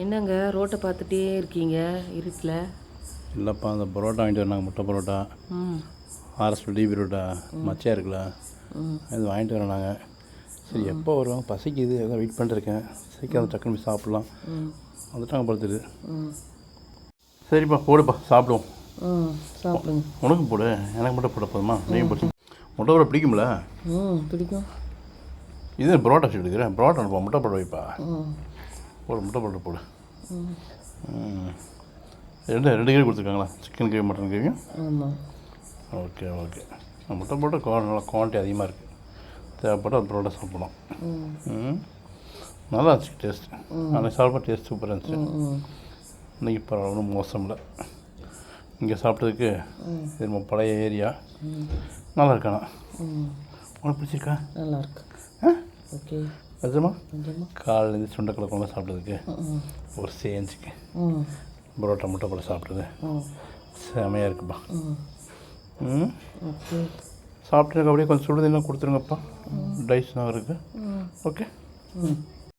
என்னங்க ரோட்டை பார்த்துட்டே இருக்கீங்க இருட்டில்? இல்லைப்பா அந்த பரோட்டா வாங்கிட்டு வராங்க முட்டை பரோட்டா. ம். ஆர்எஸ் டி பரோட்டா மச்சா இருக்குல்ல? இது வாங்கிட்டு வரோம் நாங்கள் சரி எப்போ வருவாங்க பசிக்குது அதான் வெயிட் பண்ணிருக்கேன். சீக்கிரம் டக்குன்னு போய் சாப்பிட்லாம். வந்துட்டாங்க படுத்துட்டு சரிப்பா போடுப்பா சாப்பிடுவோம். சாப்பிடுங்க. உனக்கு போடு எனக்கு மட்டும் போட போதுமா? நீங்கள் போட்டு முட்டை பரோட்டா பிடிக்கும்ல? ம் பிடிக்கும். இது பரோட்டா வச்சு எடுக்கிறேன் பரோட்டா முட்டை பரோட்டா வைப்பா. போடு முட்டை பரோட்டா போடு. ரெண்டு ரெண்டு கிரேவி கொடுத்துருக்காங்களா? சிக்கன் கிரேவி மட்டன் ஆமாம் ஓகே ஓகே. முட்டை போட்டு நல்லா குவான்டிட்டி அதிகமாக இருக்குது தேவைப்பட்டு அது பரோட்டா சாப்பிடலாம். நல்லா இருந்துச்சு டேஸ்ட். அன்றைக்கி சாப்பிட டேஸ்ட் சூப்பராக இருந்துச்சு. இன்றைக்கி பரவாயில்ல ஒன்றும் மோசம் இல்லை. இங்கே சாப்பிட்டதுக்கு நம்ம பழைய ஏரியா. நல்லா இருக்காண்ணா ம். உனக்கு பிடிச்சிருக்கா? நல்லா இருக்கு. ஆ? ஓகே. நிஜமா காலையிலேருந்து சுண்டக்கடலை குழம்பு சாப்பிட்டதுக்கு. ம் ஒரு சேஞ்சுக்கு. பரோட்டா முட்டை போட சாப்பிட்டது. செமையாக இருக்குப்பா. ம். சாப்பிட்டு அப்படியே கொஞ்சம் சுடுதண்ணி கொடுத்துருங்கப்பா. டைஸ்லாம் இருக்குது ஓகே. ம்.